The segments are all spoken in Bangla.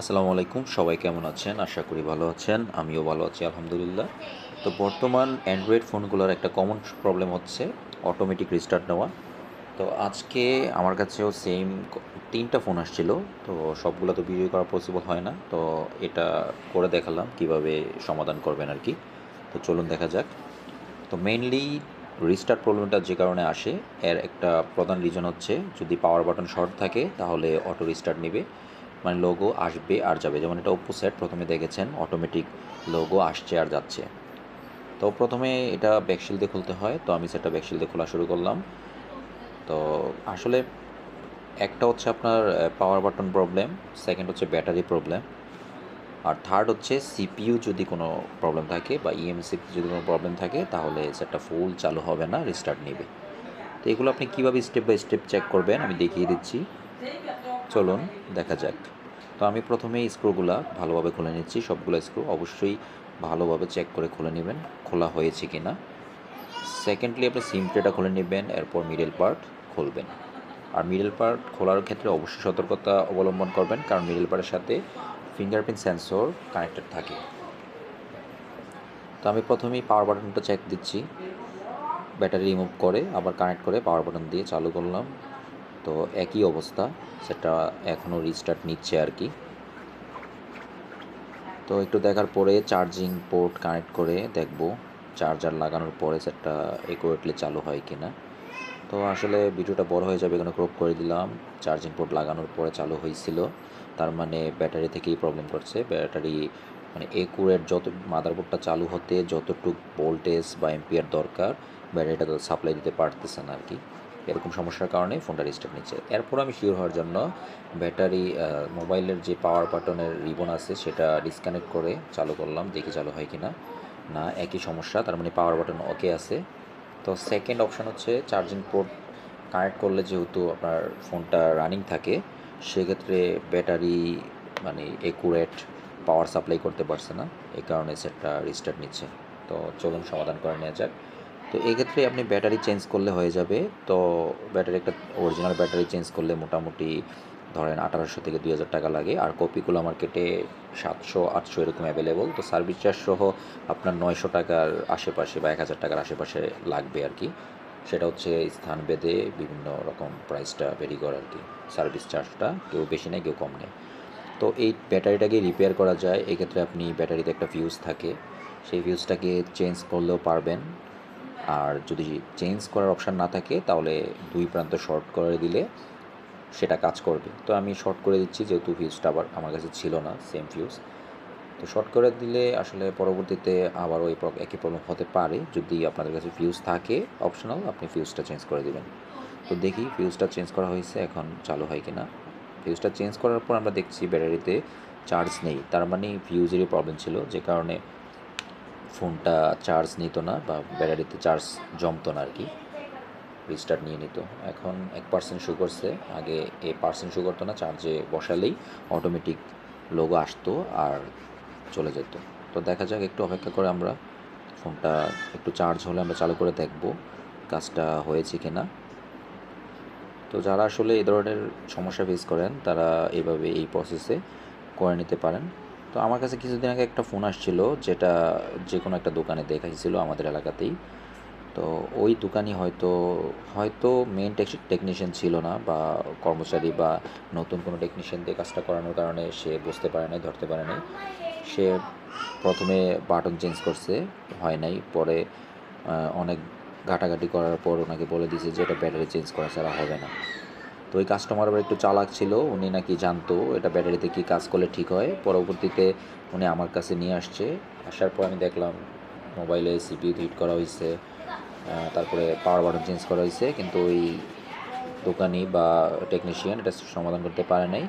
আসসালামু আলাইকুম, সবাই কেমন আছেন? আশা করি ভালো আছেন, আমিও ভালো আছি, আলহামদুলিল্লাহ। তো বর্তমান অ্যান্ড্রয়েড ফোনগুলোর একটা কমন প্রবলেম হচ্ছে অটোমেটিক রিস্টার্ট নেওয়া। তো আজকে আমার কাছেও সেম তিনটা ফোন আসছিল, তো সবগুলো তো ভিডিও করা পসিবল হয় না। তো এটা করে দেখালাম, কীভাবে সমাধান করবেন আর কি। তো চলুন দেখা যাক। তো মেইনলি রিস্টার্ট প্রবলেমটা যে কারণে আসে, এর একটা প্রধান রিজন হচ্ছে, যদি পাওয়ার বাটন শর্ট থাকে, তাহলে অটো রিস্টার্ট নেবে। মানে লোগো আসবে আর যাবে। যেমন এটা ওপো সেট প্রথমে দেখেছেন অটোমেটিক লোগো আসছে আর যাচ্ছে। তো প্রথমে এটা ব্যাকশিল দিয়ে খুলতে হয়, তো আমি সেটা ব্যাকশিল দিয়ে খোলা শুরু করলাম। তো আসলে একটা হচ্ছে আপনার পাওয়ার বাটন প্রবলেম সেকেন্ড হচ্ছে ব্যাটারি প্রবলেম আর থার্ড হচ্ছে সিপিইউ যদি কোনো প্রবলেম থাকে বা ইএমসি যদি কোনো প্রবলেম থাকে, তাহলে সেটা ফুল চালু হবে না রিস্টার্ট নেবে। তো এগুলো আপনি কীভাবে স্টেপ বাই স্টেপ চেক করবেন, আমি দেখিয়ে দিচ্ছি। চলুন দেখা যাক। তো আমি প্রথমেই স্ক্রুগুলো ভালোভাবে খুলে নিচ্ছি। সবগুলো স্ক্রু অবশ্যই ভালোভাবে চেক করে খুলে নেবেন, খোলা হয়েছে কি না সেকেন্ডলি আপনি সিম ট্রেটা খুলে নেবেন, এরপর মিডল পার্ট খুলবেন। আর মিডল পার্ট খোলার ক্ষেত্রে অবশ্যই সতর্কতা অবলম্বন করবেন, কারণ মিডল পার্টের সাথে ফিঙ্গারপ্রিন্ট সেন্সর কানেক্টেড থাকে। তো আমি প্রথমেই পাওয়ার বাটনটা চেক দিচ্ছি। ব্যাটারি রিমুভ করে, আবার কানেক্ট করে পাওয়ার বাটন দিয়ে চালু করলাম। তো একই অবস্থা, সেটা এখনও রিস্টার্ট নিচ্ছে আর কি। তো একটু দেখার পরে চার্জিং পোর্ট কানেক্ট করে দেখব চার্জার লাগানোর পরে সেটা একুরেটলি চালু হয় কি না তো আসলে ভিডিওটা বড় হয়ে যাবে এখানে ক্রপ করে দিলাম চার্জিং পোর্ট লাগানোর পরে চালু হয়েছিল। তার মানে ব্যাটারি থেকেই প্রবলেম করছে। ব্যাটারি মানে একুরেট যত মাদারবোর্ডটা চালু হতে যতটুক ভোল্টেজ বা এম্পিয়ার দরকার, ব্যাটারিটা তো সাপ্লাই দিতে পারতেছে না আর কি। এরকম সমস্যার কারণে ফোনটা রিস্টার্ট নিচ্ছে। এরপর আমি শিওর হওয়ার জন্য ব্যাটারি মোবাইলের যে পাওয়ার বাটনের রিবন আছে, সেটা ডিসকানেক্ট করে চালু করলাম, দেখি চালু হয় কি না না একই সমস্যা, তার মানে পাওয়ার বাটন ওকে আছে। তো সেকেন্ড অপশান হচ্ছে চার্জিং পোর্ট কানেক্ট করলে যেহেতু আপনার ফোনটা রানিং থাকে, সেক্ষেত্রে ব্যাটারি মানে একুরেট পাওয়ার সাপ্লাই করতে পারছে না এই কারণে সেটটা রিস্টার্ট নিচ্ছে। তো চলুন সমাধান করে নেওয়া যাক। তো এক্ষেত্রে আপনি ব্যাটারি চেঞ্জ করলে হয়ে যাবে। তো ব্যাটারি একটা অরিজিনাল ব্যাটারি চেঞ্জ করলে মোটামুটি ধরেন আঠারোশো থেকে দুই হাজার টাকা লাগে। আর কপিগুলো মার্কেটে সাতশো, আটশো এরকম অ্যাভেলেবল তো সার্ভিস চার্জ সহ আপনার নয়শো টাকার আশেপাশে বা এক হাজার টাকার আশেপাশে লাগবে আর কি। সেটা হচ্ছে স্থান ভেদে বিভিন্ন রকম প্রাইসটা ভেরি করে আর কি। সার্ভিস চার্জটা কেউ বেশি নেয়, কেউ কম নেয়। তো এই ব্যাটারিটাকে রিপেয়ার করা যায়। এক্ষেত্রে আপনি ব্যাটারিতে একটা ফিউজ থাকে। সেই ফিউজটাকে চেঞ্জ করলেও পারবেন। আর যদি চেঞ্জ করার অপশান না থাকে, তাহলে দুই প্রান্ত শর্ট করে দিলে সেটা কাজ করবে। তো আমি শর্ট করে দিচ্ছি, যেহেতু ফিউজটা আবার আমার কাছে ছিল না সেম ফিউজ তো শর্ট করে দিলে আসলে পরবর্তীতে আবার ওই একই প্রবলেম হতে পারে। যদি আপনাদের কাছে ফিউজ থাকে অপশনাল আপনি ফিউজটা চেঞ্জ করে দেবেন। তো দেখি ফিউজটা চেঞ্জ করা হয়েছে, এখন চালু হয় কি না ফিউজটা চেঞ্জ করার পর আমরা দেখছি ব্যাটারিতে চার্জ নেই। তার মানে ফিউজেরই প্রবলেম ছিল, যে কারণে ফোনটা চার্জ নিত না বা ব্যাটারিতে চার্জ জমতো না আর কি। রিস্টার্ট নিয়ে নিত। এখন এক পার্সেন্ট শো করছে। আগে এ পার্সেন্ট শো করতো না, চার্জে বসালেই অটোমেটিক লোগো আসতো আর চলে যেত। তো দেখা যাক, একটু অপেক্ষা করে আমরা ফোনটা একটু চার্জ হলে আমরা চালু করে দেখব কাজটা হয়েছে কি না তো যারা আসলে এই ধরনের সমস্যা ফেস করেন, তারা এভাবে এই প্রসেসে করে নিতে পারেন। তো আমার কাছে কিছুদিন আগে একটা ফোন আসছিল, যেটা যে কোনো একটা দোকানে দেখাইছিল আমাদের এলাকাতেই। তো ওই দোকানই হয়তো হয়তো মেন টেকনিশিয়ান ছিল না বা কর্মচারী বা নতুন কোনো টেকনিশিয়ান দিয়ে কাজটা করানোর কারণে সে বুঝতে পারে নাই, ধরতে পারে নাই। সে প্রথমে বাটন চেঞ্জ করছে, হয় নাই। পরে অনেক ঘাটাঘাটি করার পর ওনাকে বলে দিয়েছে যে এটা ব্যাটারি চেঞ্জ করা ছাড়া হবে না। তো ওই কাস্টমার আবার একটু চালাক ছিল, উনি নাকি জানতো এটা ব্যাটারিতে কি কাজ করলে ঠিক হয়। পরবর্তীতে উনি আমার কাছে নিয়ে আসছে। আসার পর আমি দেখলাম মোবাইলে সিপিইউ হিট করা হয়েছে তারপরে পাওয়ার বাটন চেঞ্জ করা হয়েছে, কিন্তু ওই দোকানি বা টেকনিশিয়ান এটা সমাধান করতে পারে নাই।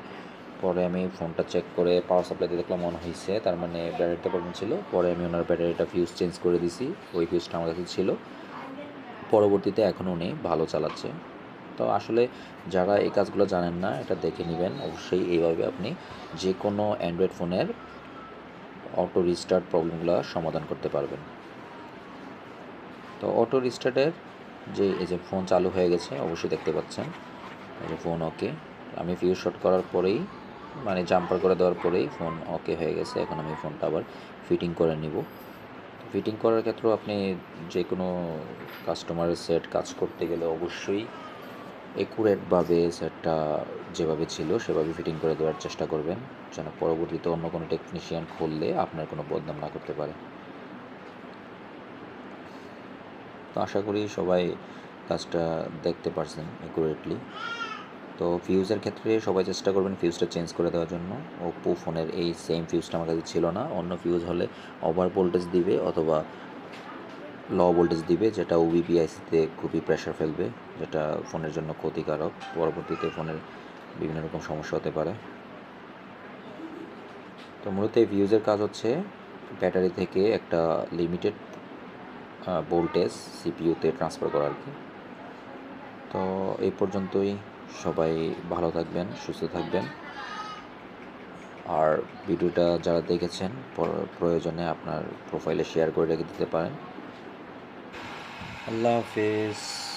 পরে আমি ফোনটা চেক করে পাওয়ার সাপ্লাইতে দেখলাম অন হয়েছে, তার মানে ব্যাটারিটা প্রবলেম ছিল। পরে আমি ওনার ব্যাটারিটা ফিউজ চেঞ্জ করে দিছি, ওই ফিউজটা আমার কাছে ছিল। পরবর্তীতে এখন উনি ভালো চালাচ্ছে। তো আসলে যারা এই কাজগুলো জানেন না, এটা দেখে নেবেন। অবশ্যই এইভাবে আপনি যে কোনো অ্যান্ড্রয়েড ফোনের অটো রিস্টার্ট প্রবলেমগুলো সমাধান করতে পারবেন। তো অটো রিস্টার্টের যে, এই যে ফোন চালু হয়ে গেছে, অবশ্যই দেখতে পাচ্ছেন। এই যে ফোন ওকে আমি ফিউজ শট করার পরেই মানে জাম্পার করে দেওয়ার পরেই ফোন ওকে হয়ে গেছে। এখন আমি ফোনটা আবার ফিটিং করে নিব। ফিটিং করার ক্ষেত্রেও আপনি যে কোনো কাস্টমারের সেট কাজ করতে গেলে অবশ্যই একুরেটভাবে সেটটা যেভাবে ছিল, সেভাবে ফিটিং করে দেওয়ার চেষ্টা করবেন, যেন পরবর্তীতে অন্য কোনো টেকনিশিয়ান খুললে আপনার কোনো বদনাম না করতে পারে। তো আশা করি সবাই কাজটা দেখতে পারছেন একুরেটলি তো ফিউজের ক্ষেত্রে সবাই চেষ্টা করবেন ফিউজটা চেঞ্জ করে দেওয়ার জন্য। ওপো ফোনের এই সেম ফিউজটা আমার কাছে ছিল না। অন্য ফিউজ হলে ওভার ভোল্টেজ দিবে অথবা লো ভোল্টেজ দিবে, যেটা ওবিপিআইসিতে খুবই প্রেশার ফেলবে, যেটা ফোনের জন্য ক্ষতিকারক। পরবর্তীতে ফোনের বিভিন্ন রকম সমস্যা হতে পারে। তো মূলত এই ফিউজের কাজ হচ্ছে ব্যাটারি থেকে একটা লিমিটেড ভোল্টেজ সিপিইউতে ট্রান্সফার করা আর কি। তো এই পর্যন্তই। সবাই ভালো থাকবেন, সুস্থ থাকবেন। আর ভিডিওটা যারা দেখেছেন, পর- প্রয়োজনে আপনার প্রোফাইলে শেয়ার করে রেখে দিতে পারেন। আল্লাহ হাফিজ